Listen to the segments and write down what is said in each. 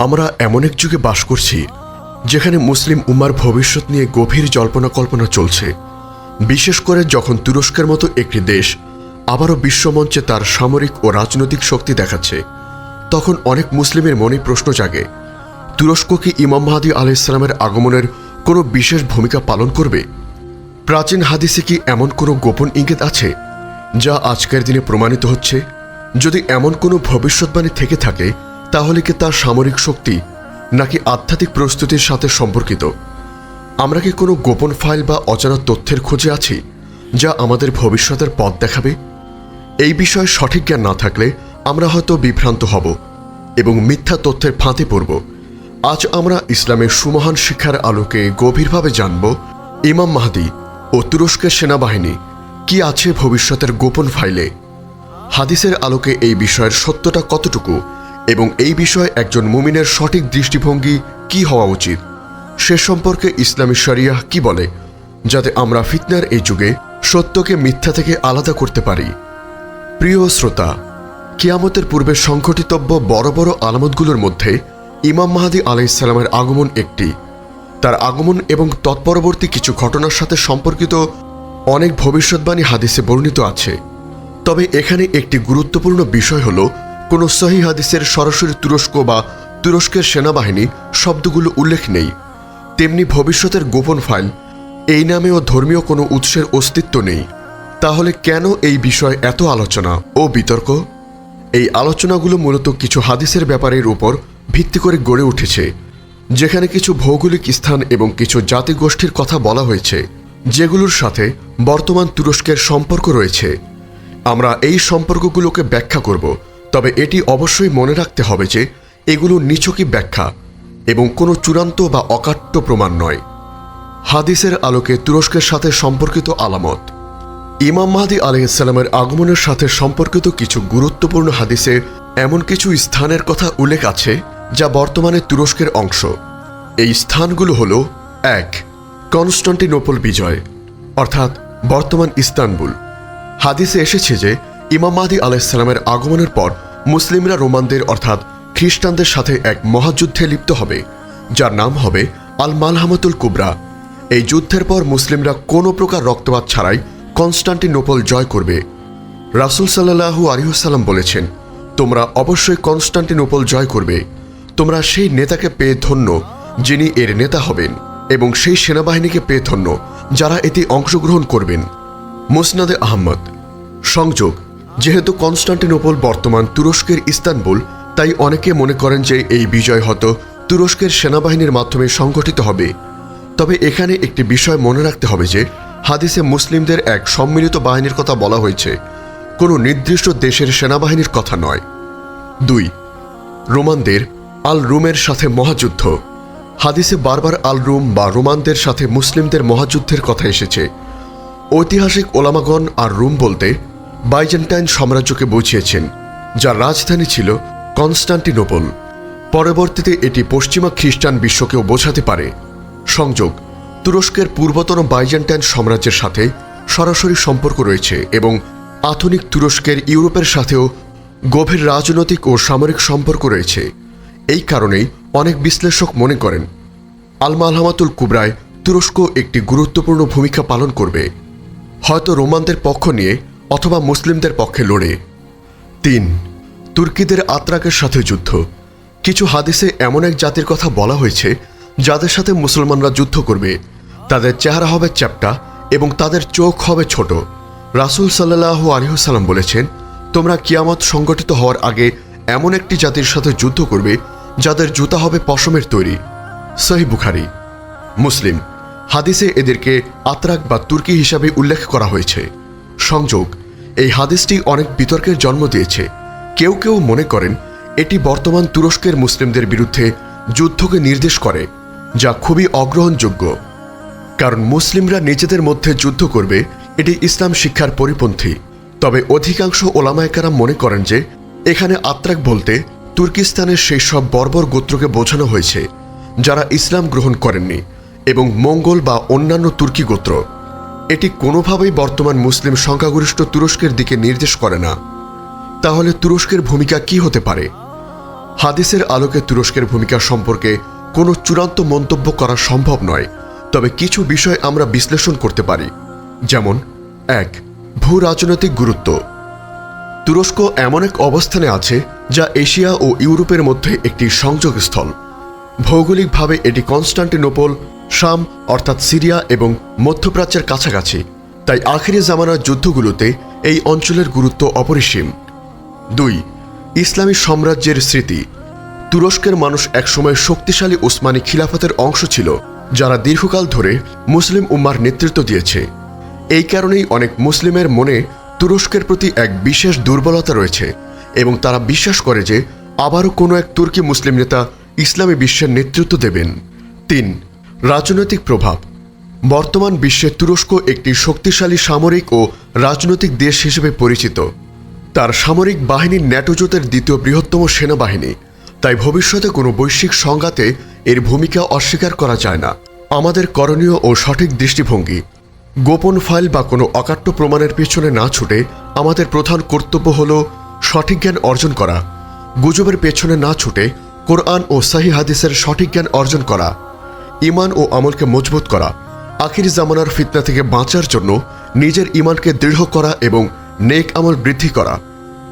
আমরা এমন এক যুগে বাস করছি, যেখানে মুসলিম উম্মার ভবিষ্যৎ নিয়ে গভীর জল্পনা কল্পনা চলছে। বিশেষ করে যখন তুরস্কের মতো একটি দেশ আবারও বিশ্বমঞ্চে তার সামরিক ও রাজনৈতিক শক্তি দেখাচ্ছে, তখন অনেক মুসলিমের মনে প্রশ্ন জাগে, তুরস্ক কি ইমাম মাহাদি আলাইসালামের আগমনের কোনো বিশেষ ভূমিকা পালন করবে? প্রাচীন হাদিসে কি এমন কোনো গোপন ইঙ্গিত আছে, যা আজকের দিনে প্রমাণিত হচ্ছে? যদি এমন কোনো ভবিষ্যৎবাণী থেকে থাকে তাহলে কি তার সামরিক শক্তি নাকি আধ্যাত্মিক প্রস্তুতির সাথে সম্পর্কিত? আমরা কি কোনো গোপন ফাইল বা অজানা তথ্যের খোঁজে আছি যা আমাদের ভবিষ্যতের পথ দেখাবে? এই বিষয়ে সঠিক জ্ঞান না থাকলে আমরা হয়তো বিভ্রান্ত হব এবং মিথ্যা তথ্যের ফাঁদে পড়ব। আজ আমরা ইসলামের সুমহান শিক্ষার আলোকে গভীরভাবে জানব, ইমাম মাহাদি ও তুরস্কের সেনাবাহিনী কি আছে ভবিষ্যতের গোপন ফাইলে। হাদিসের আলোকে এই বিষয়ের সত্যটা কতটুকু এবং এই বিষয়ে একজন মুমিনের সঠিক দৃষ্টিভঙ্গি কি হওয়া উচিত? সে সম্পর্কে ইসলামী শরিয়াহ কি বলে? যাতে আমরা ফিতনার এই যুগে সত্যকে মিথ্যা থেকে আলাদা করতে পারি। প্রিয় শ্রোতা, কিয়ামতের পূর্বে সংঘটিতব্য বড় বড় আলামতগুলোর মধ্যে ইমাম মাহাদি আলাইসালামের আগমন একটি। তার আগমন এবং তৎপরবর্তী কিছু ঘটনার সাথে সম্পর্কিত অনেক ভবিষ্যৎবাণী হাদিসে বর্ণিত আছে। তবে এখানে একটি গুরুত্বপূর্ণ বিষয় হল কোনো সহি হাদিসের সরাসরি তুরস্ক বা তুরস্কের সেনাবাহিনী শব্দগুলো উল্লেখ নেই। তেমনি ভবিষ্যতের গোপন ফাইল, এই নামেও ধর্মীয় কোনো উৎসের অস্তিত্ব নেই। তাহলে কেন এই বিষয়ে এত আলোচনা ও বিতর্ক? এই আলোচনাগুলো মূলত কিছু হাদিসের ব্যাপারের উপর ভিত্তি করে গড়ে উঠেছে, যেখানে কিছু ভৌগোলিক স্থান এবং কিছু জাতিগোষ্ঠীর কথা বলা হয়েছে, যেগুলোর সাথে বর্তমান তুরস্কের সম্পর্ক রয়েছে। আমরা এই সম্পর্কগুলোকে ব্যাখ্যা করব তবে এটি অবশ্যই মনে রাখতে হবে যে এগুলো নিছকই ব্যাখ্যা এবং কোনো চূড়ান্ত বা অকাট্য প্রমাণ নয়। হাদিসের আলোকে তুরস্কের সাথে সম্পর্কিত আলামত। ইমাম মাহাদি আলহিসাল্লামের আগমনের সাথে সম্পর্কিত কিছু গুরুত্বপূর্ণ হাদিসে এমন কিছু স্থানের কথা উল্লেখ আছে যা বর্তমানে তুরস্কের অংশ। এই স্থানগুলো হল, এক, কনস্টান্টিনোপল বিজয়, অর্থাৎ বর্তমান ইস্তানবুল। হাদিসে এসেছে যে ইমাম মাহাদি আলাইসাল্লামের আগমনের পর মুসলিমরা রোমানদের অর্থাৎ খ্রিস্টানদের সাথে এক মহাযুদ্ধে লিপ্ত হবে, যার নাম হবে আল মালহামাতুল কুবরা। এই যুদ্ধের পর মুসলিমরা কোনো প্রকার রক্তপাত ছাড়াই কনস্টান্টিনোপল জয় করবে। রাসুল সাল্লাহু আলিহসাল্লাম বলেছেন, তোমরা অবশ্যই কনস্টান্টিনোপল জয় করবে। তোমরা সেই নেতাকে পেয়ে ধন্য যিনি এর নেতা হবেন এবং সেই সেনাবাহিনীকে পেয়ে ধন্য যারা এতে অংশগ্রহণ করবেন। মুসনাদে আহমদ, সংযোগ যেহেতু কনস্টান্টিনোপল বর্তমান তুরস্কের ইস্তানবুল, তাই অনেকে মনে করেন যে এই বিজয় হয়তো তুরস্কের সেনাবাহিনীর মাধ্যমে সংগঠিত হবে। তবে এখানে একটি বিষয় মনে রাখতে হবে যে, হাদিসে মুসলিমদের এক সম্মিলিত বাহিনীর কথা বলা হয়েছে। কোনো নির্দিষ্ট দেশের সেনাবাহিনীর কথা নয়। দুই, রোমানদের আল রুমের সাথে মহাযুদ্ধ। হাদিসে বারবার আল রুম বা রোমানদের সাথে মুসলিমদের মহাযুদ্ধের কথা এসেছে। ঐতিহাসিক ওলামাগণ আর রুম বলতে বাইজেন্টাইন সাম্রাজ্যকে বুঝিয়েছেন যার রাজধানী ছিল কনস্টান্টিনোপল। পরবর্তীতে এটি পশ্চিমা খ্রিস্টান বিশ্বকেও বোঝাতে পারে। সংযোগ, তুরস্কের পূর্বতন বাইজেন্টাইন সাম্রাজ্যের সাথে সরাসরি সম্পর্ক রয়েছে এবং আধুনিক তুরস্কের ইউরোপের সাথেও গভীর রাজনৈতিক ও সামরিক সম্পর্ক রয়েছে। এই কারণেই অনেক বিশ্লেষক মনে করেন আলমা আলহামাতুল কুবরায় তুরস্ক একটি গুরুত্বপূর্ণ ভূমিকা পালন করবে। হয়তো রোমানদের পক্ষ নিয়ে অথবা মুসলিমদের পক্ষে লড়ে। তিন, তুর্কিদের আত্রাকের সাথে যুদ্ধ। কিছু হাদিসে এমন এক জাতির কথা বলা হয়েছে, যাদের সাথে মুসলমানরা যুদ্ধ করবে। তাদের চেহারা হবে চ্যাপ্টা এবং তাদের চোখ হবে ছোট। রাসুল সাল্লাহ আলিহসাল্লাম বলেছেন, তোমরা কিয়ামত সংগঠিত হওয়ার আগে এমন একটি জাতির সাথে যুদ্ধ করবে, যাদের জুতা হবে পশমের তৈরি। সহি বুখারি। মুসলিম, হাদিসে এদেরকে আত্রাক বা তুর্কি হিসাবে উল্লেখ করা হয়েছে। সংযোগ, এই হাদিসটি অনেক বিতর্কের জন্ম দিয়েছে। কেউ কেউ মনে করেন, এটি বর্তমান তুরস্কের মুসলিমদের বিরুদ্ধে যুদ্ধকে নির্দেশ করে, যা খুবই অগ্রহণযোগ্য। কারণ মুসলিমরা নিজেদের মধ্যে যুদ্ধ করবে, এটি ইসলাম শিক্ষার পরিপন্থী। তবে অধিকাংশ ওলামায়কারা মনে করেন যে, এখানে আত্রাক বলতে তুর্কিস্তানের সেই সব বর্বর গোত্রকে বোঝানো হয়েছে, যারা ইসলাম গ্রহণ করেননি, এবং মঙ্গল বা অন্যান্য তুর্কি গোত্র। এটি কোনোভাবেই বর্তমান মুসলিম সংখ্যাগরিষ্ঠ তুরস্কের দিকে নির্দেশ করে না। তাহলে তুরস্কের ভূমিকা কি হতে পারে? হাদিসের আলোকে তুরস্কের ভূমিকা সম্পর্কে কোনো চূড়ান্ত মন্তব্য করা সম্ভব নয়, তবে কিছু বিষয় আমরা বিশ্লেষণ করতে পারি। যেমন, এক, ভূ রাজনৈতিক গুরুত্ব। তুরস্ক এমন এক অবস্থানে আছে যা এশিয়া ও ইউরোপের মধ্যে একটি সংযোগস্থল। ভৌগোলিকভাবে এটি কনস্টান্টিনোপল শাম, অর্থাৎ সিরিয়া এবং মধ্যপ্রাচ্যের কাছাকাছি। তাই আখিরি জামানার যুদ্ধগুলোতে এই অঞ্চলের গুরুত্ব অপরিসীম। দুই, ইসলামী সাম্রাজ্যের স্মৃতি। তুরস্কের মানুষ একসময় শক্তিশালী ওসমানী খিলাফতের অংশ ছিল, যারা দীর্ঘকাল ধরে মুসলিম উম্মার নেতৃত্ব দিয়েছে। এই কারণেই অনেক মুসলিমের মনে তুরস্কের প্রতি এক বিশেষ দুর্বলতা রয়েছে এবং তারা বিশ্বাস করে যে আবারও কোনো এক তুর্কি মুসলিম নেতা ইসলামী বিশ্বের নেতৃত্ব দেবেন। তিন রাজনৈতিক প্রভাব। বর্তমান বিশ্বে তুরস্ক একটি শক্তিশালী সামরিক ও রাজনৈতিক দেশ হিসেবে পরিচিত। তার সামরিক বাহিনী ন্যাটোজোতের দ্বিতীয় বৃহত্তম সেনাবাহিনী। তাই ভবিষ্যতে কোনো বৈশ্বিক সংঘাতে এর ভূমিকা অস্বীকার করা যায় না। আমাদের করণীয় ও সঠিক দৃষ্টিভঙ্গি। গোপন ফাইল বা কোনো অকাট্য প্রমাণের পেছনে না ছুটে আমাদের প্রধান কর্তব্য হল সঠিক জ্ঞান অর্জন করা। গুজবের পেছনে না ছুটে কোরআন ও সাহি হাদিসের সঠিক জ্ঞান অর্জন করা। ইমান ও আমলকে মজবুত করা, আখির জামানার ফিতনা থেকে বাঁচার জন্য নিজের ইমানকে দৃঢ় করা এবং নেক আমল বৃদ্ধি করা।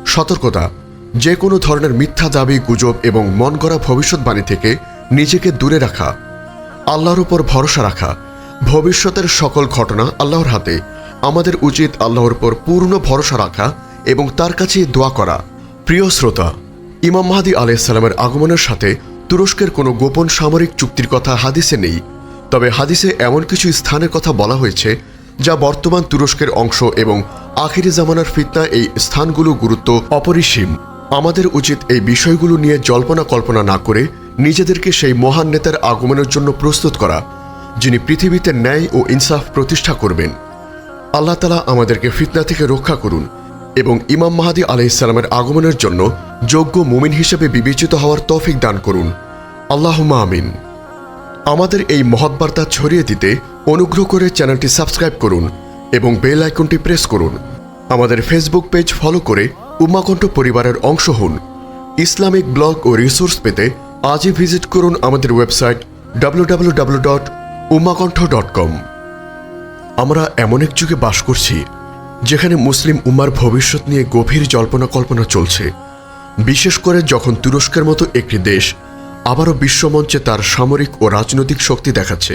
সতর্কতা যে কোনো ধরনের মিথ্যা দাবি, গুজব এবং মন গড়া ভবিষ্যৎবাণী থেকে নিজেকে দূরে রাখা, আল্লাহর উপর ভরসা রাখা, ভবিষ্যতের সকল ঘটনা আল্লাহর হাতে, আমাদের উচিত আল্লাহর উপর পূর্ণ ভরসা রাখা এবং তার কাছে দোয়া করা। প্রিয় শ্রোতা, ইমাম মাহাদি আলাইসাল্লামের আগমনের সাথে তুরস্কের কোনো গোপন সামরিক চুক্তির কথা হাদিসে নেই, তবে হাদিসে এমন কিছু স্থানের কথা বলা হয়েছে যা বর্তমান তুরস্কের অংশ এবং আখিরি জামানার ফিতনা এই স্থানগুলো গুরুত্ব অপরিসীম। আমাদের উচিত এই বিষয়গুলো নিয়ে জল্পনা কল্পনা না করে নিজেদেরকে সেই মহান নেতার আগমনের জন্য প্রস্তুত করা, যিনি পৃথিবীতে ন্যায় ও ইনসাফ প্রতিষ্ঠা করবেন। আল্লাহ তালা আমাদেরকে ফিতনা থেকে রক্ষা করুন এবং ইমাম মাহাদি আলাইসালামের আগমনের জন্য যোগ্য মুমিন হিসেবে বিবেচিত হওয়ার তৌফিক দান করুন। আল্লাহ আমিন। আমাদের এই মহৎ বার্তা ছড়িয়ে দিতে অনুগ্রহ করে চ্যানেলটি সাবস্ক্রাইব করুন এবং বেল আইকনটি প্রেস করুন। আমাদের ফেসবুক পেজ ফলো করে উমাকণ্ঠ পরিবারের অংশ হন। ইসলামিক ব্লগ ও রিসোর্স পেতে আজই ভিজিট করুন আমাদের website W dot dot com আমরা এমন এক যুগে বাস করছি, যেখানে মুসলিম উম্মার ভবিষ্যৎ নিয়ে গভীর জল্পনা কল্পনা চলছে। বিশেষ করে যখন তুরস্কের মতো একটি দেশ আবারও বিশ্বমঞ্চে তার সামরিক ও রাজনৈতিক শক্তি দেখাচ্ছে।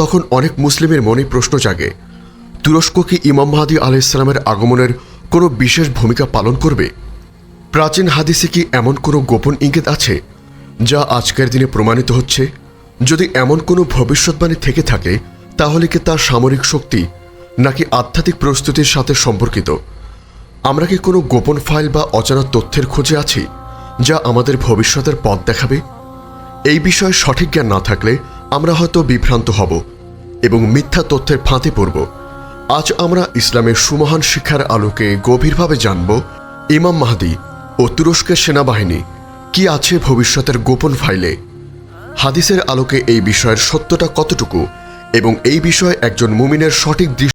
তখন অনেক মুসলিমের মনে প্রশ্ন জাগে, তুরস্ক কি ইমাম মাহাদি আলাইসালামের আগমনের কোনো বিশেষ ভূমিকা পালন করবে? প্রাচীন হাদিসে কি এমন কোনো গোপন ইঙ্গিত আছে, যা আজকের দিনে প্রমাণিত হচ্ছে? যদি এমন কোনো ভবিষ্যৎবাণী থেকে থাকে, তাহলে কি তার সামরিক শক্তি নাকি আধ্যাত্মিক প্রস্তুতির সাথে সম্পর্কিত? আমরা কি কোনো গোপন ফাইল বা অজানা তথ্যের খোঁজে আছি, যা আমাদের ভবিষ্যতের পথ দেখাবে? এই বিষয়ে সঠিক জ্ঞান না থাকলে আমরা হয়তো বিভ্রান্ত হব এবং মিথ্যা তথ্যের ফাঁদে পড়ব। আজ আমরা ইসলামের সুমহান শিক্ষার আলোকে গভীরভাবে জানব, ইমাম মাহাদি ও তুরস্কের সেনাবাহিনী কি আছে ভবিষ্যতের গোপন ফাইলে। হাদিসের আলোকে এই বিষয়ের সত্যটা কতটুকু এবং এই বিষয়ে একজন মুমিনের সঠিক দৃষ্টি